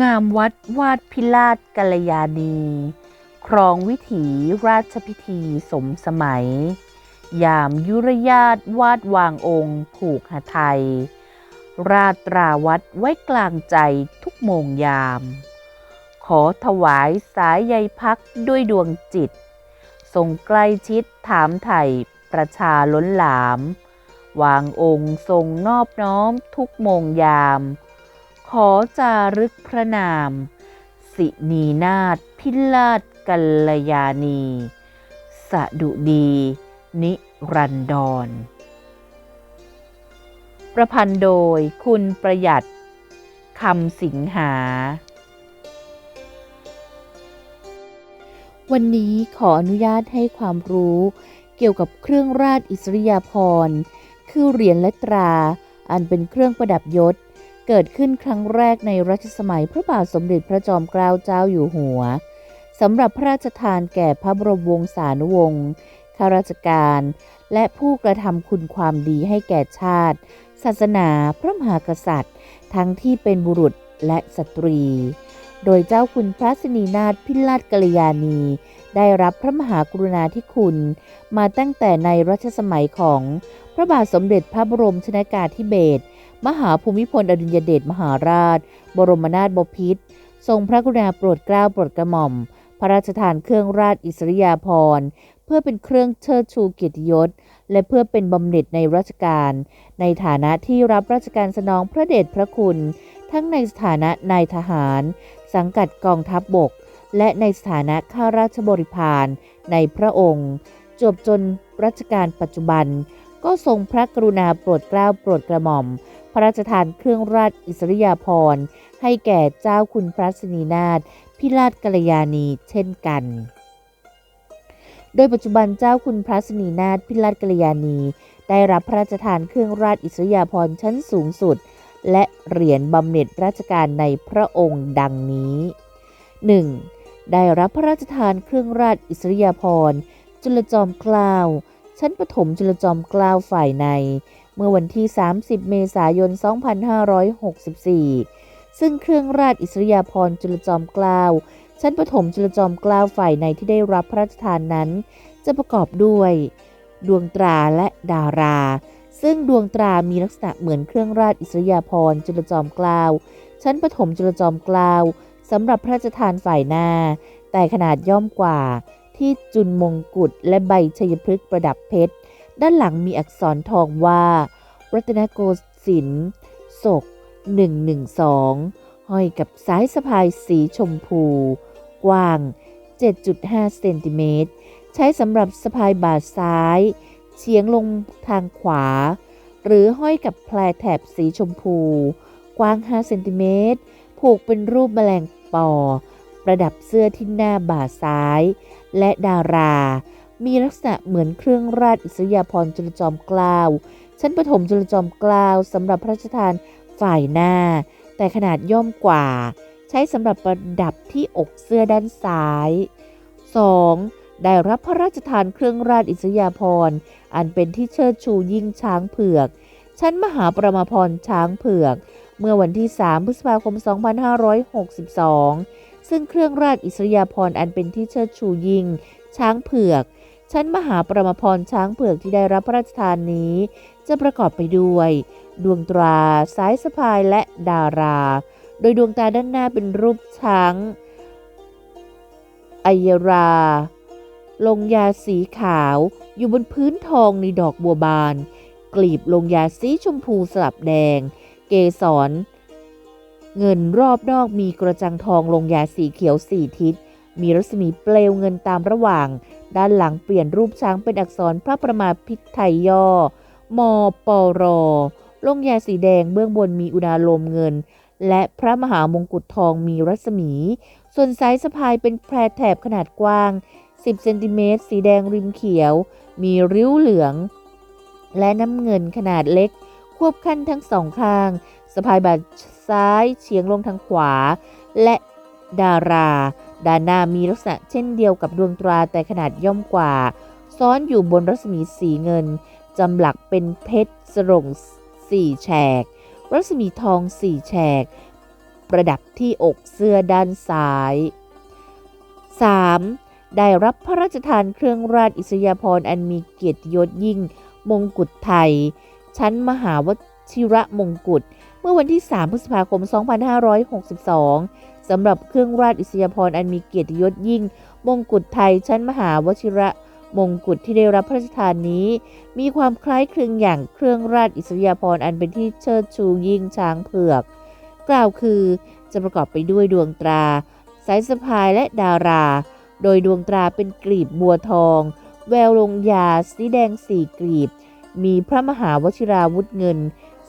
งามวัดวาดพิราชกัลยาณี ครองวิถีราชพิธีสมสมัย ยามยุรยาตวาดวางองค์ผูกหไทย ราตราวัดไว้กลางใจทุกโมงยาม ขอถวายสายใยพักด้วยดวงจิต ทรงใกล้ชิดถามไถ่ประชาล้นหลาม วางองค์ทรงนอบน้อมทุกโมงยาม อจารึกพระนาม สินีนาถพิราชกัลยาณีสดุดี นิรันดร ประพันธ์โดยคุณประหยัดคำสิงหา วันนี้ขออนุญาตให้ความรู้เกี่ยวกับเครื่องราชอิสริยาภรณ์ คือเหรียญและตรา อันเป็นเครื่องประดับยศ เกิดขึ้นครั้งแรกในรัชสมัยพระบาทสมเด็จพระจอมเกล้าเจ้าอยู่หัวสำหรับพระราชทานแก่พระบรมวงศานุวงศ์ข้าราชการ และผู้กระทำคุณความดีให้แก่ชาติ ศาสนาพระมหากษัตริย์ ทั้งที่เป็นบุรุษและสตรี โดยเจ้าคุณพระสนีนาถพิราชกัลยาณี ได้รับพระมหากรุณาธิคุณ มาตั้งแต่ในรัชสมัยของพระบาทสมเด็จพระบรมชนากาธิเบศร มหาภูมิพลอดุลยเดชมหาราช บรมนาถบพิตรทรงพระกรุณาโปรดเกล้าโปรดกระหม่อม พระราชทานเครื่องราชอิสริยาภรณ์เพื่อเป็นเครื่องเชิดชูเกียรติยศ และเพื่อเป็นบำเหน็จในราชการ ในฐานะที่รับราชการสนองพระเดชพระคุณ ทั้งในสถานะนายทหาร สังกัดกองทัพบบก และในสถานะข้าราชบริพารในพระองค์ จบจนรัชกาลปัจจุบัน ก็ทรงพระกรุณาโปรดเกล้าโปรดกระหม่อม พระราชทานเครื่องราชอิสริยาภรณ์ ให้แก่เจ้าคุณพระสนีนาถพิราชกัลยาณีเช่นกัน โดยปัจจุบันเจ้าคุณพระสนีนาถพิราชกัลยาณี ได้รับพระราชทานเครื่องราชอิสริยาภรณ์ชั้นสูงสุด และเหรียญบำเหน็จราชการในพระองค์ดังนี้ 1. ได้รับพระราชทานเครื่องราชอิสริยาภรณ์จุลจอมเกล้า ชั้นประถมจุลจอมเกล้าฝ่ายใน เมื่อวันที่ 30 เมษายน 2564 ซึ่งเครื่องราชอิสริยาภรณ์จุลจอมเกล้าชั้นประถมจุลจอมเกล้าฝ่ายในที่ได้รับพระราชทานนั้น จะประกอบด้วย ดวงตราและดารา ซึ่งดวงตรามีลักษณะเหมือนเครื่องราชอิสริยาภรณ์จุลจอมเกล้าชั้นประถมจุลจอมเกล้าสำหรับพระราชทานฝ่ายหน้า แต่ขนาดย่อมกว่า ที่จุนมงกุฎและใบชัยพฤกษ์ประดับเพชร ด้านหลังมีอักษรทองว่า รัตนโกสินทร์ศก 112 ห้อยกับสายสะพายสีชมพู กว้าง 7.5 เซนติเมตร ใช้สำหรับสะพายบ่าซ้าย เฉียงลงทางขวา หรือห้อยกับแพรแถบสีชมพู กว้าง 5 เซนติเมตร ผูกเป็นรูปแมลงปอ ประดับเสื้อที่หน้าบ่าซ้าย และดารา มีลักษณะเหมือนเครื่องราชอิสริยาภรณ์จุลจอมเกล้าชั้นประถมจุลจอมเกล้าสำหรับพระราชทานฝ่ายหน้า แต่ขนาดย่อมกว่า ใช้สำหรับประดับที่อกเสื้อด้านซ้าย 2. ได้รับพระราชทานเครื่องราชอิสริยาภรณ์อันเป็นที่เชิดชูยิ่งช้างเผือก ชั้นมหาประมาพรณ์ช้างเผือก เมื่อวันที่ 3 พฤษภาคม 2562 ซึ่งเครื่องราชอิสริยาภรณ์อันเป็นที่เชิดชูยิ่ง ช้างเผือก ชั้นมหาประมาพรช้างเผือกที่ได้รับพระราชทานนี้ จะประกอบไปด้วย ดวงตราสายสะพายและดารา โดยดวงตาด้านหน้าเป็นรูปช้างอัยรา ลงยาสีขาว อยู่บนพื้นทองในดอกบัวบาน กลีบลงยาสีชมพูสลับแดง เกสร เงินรอบนอกมีกระจังทองลงยาสีเขียวสี่ทิศ มีรัศมีเปลวเงินตามระหว่าง ด้านหลังเปลี่ยนรูปช้างเป็นอักษรพระประมาพิไทยย่อมปรลงยาสีแดงเบื้องบนมีอุณาโลมเงิน และพระมหามงกุฎทองมีรัศมี ส่วนสายสะพายเป็นแพรแถบขนาดกว้าง 10เซนติเมตรสีแดงริมเขียว มีริ้วเหลือง และน้ำเงินขนาดเล็ก ควบขั้นทั้งสองข้างสะพายบ่าซ้ายเฉียงลงทางขวา และดารา ด้านหน้ามีลักษณะเช่นเดียวกับดวงตราแต่ขนาดย่อมกว่า ซ้อนอยู่บนรัศมีสีเงิน จำหลักเป็นเพชรสรงสี่แฉก รัศมีทองสี่แฉก ประดับที่อกเสื้อด้านซ้าย 3. ได้รับพระราชทานเครื่องราชอิสริยาภรณ์อันมีเกียรติยศยิ่ง มงกุฎไทย ชั้นมหาวชิระมงกุฎเมื่อวันที่ 3 พฤษภาคม 2562 สำหรับเครื่องราชอิสริยาภรณ์อันมีเกียรติยศยิ่ง มงกุฎไทยชั้นมหาวชิระมงกุฎที่ได้รับพระราชทานนี้ มีความคล้ายคลึงอย่างเครื่องราชอิสริยาภรณ์อันเป็นที่เชิดชูยิ่งช้างเผือก กล่าวคือจะประกอบไปด้วยดวงตรา สายสะพายและดารา โดยดวงตราเป็นกลีบบัวทอง แววลงยาสีแดงสี่กลีบ มีพระมหาวชิราวุธเงิน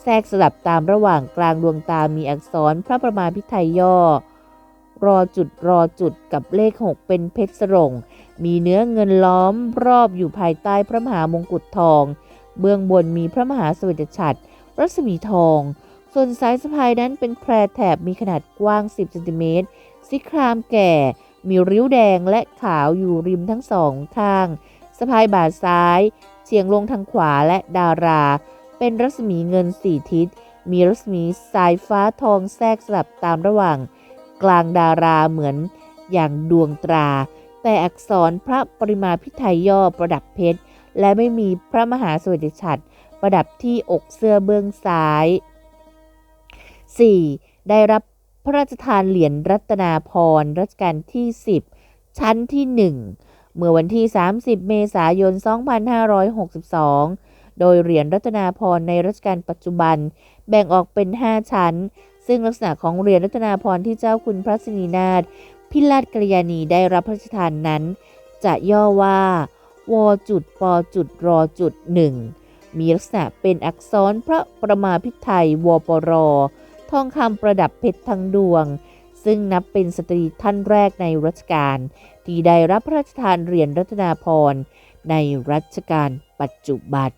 แทรกสลับตามระหว่างกลางดวงตามีอักษรพระประมาพิไทยย่อ รอจุดรอจุดกับเลข6เป็นเพชรสรงมีเนื้อเงินล้อมรอบอยู่ภายใต้พระมหามงกุฎทอง เบื้องบนมีพระมหาสวัสดิฉัตรรัศมีทอง ส่วนสายสะพายนั้นเป็นแพรแถบมีขนาดกว้าง 10 เซนติเมตรสีครามแก่ มีริ้วแดงและขาวอยู่ริมทั้งสองข้าง สะพายบ่าซ้าย เฉียงลงทางขวาและดารา เป็นรัศมีเงินสี่ทิศ มีรัศมีสายฟ้าทองแทรกสลับตามระหว่าง กลางดาราเหมือนอย่างดวงตรา แต่อักษรพระปริมาพิไทยย่อประดับเพชร และไม่มีพระมหาสวัสดิฉัตรประดับที่อกเสื้อเบื้องซ้าย 4. ได้รับพระราชทานเหรียญรัตนาพรรัชกาลที่ 10 ชั้นที่ 1 เมื่อวันที่ 30 เมษายน 2562 โดยเหรียญรัตนาพรในรัชกาลปัจจุบัน แบ่งออกเป็น 5 ชั้น ซึ่งลักษณะของเหรียญรัตนาพรที่เจ้าคุณพระสินีนาถพิราชกัลยาณีได้รับพระราชทานนั้น จะย่อว่า วจุดปจุดรจุดหนึ่งมีลักษณะเป็นอักษรพระประมาพิไทยวปร ทองคำประดับเพชรทั้งดวง ซึ่งนับเป็นสตรีท่านแรกในรัชกาลที่ได้รับพระราชทานเหรียญรัตนาพรณ์ในรัชกาลปัจจุบัน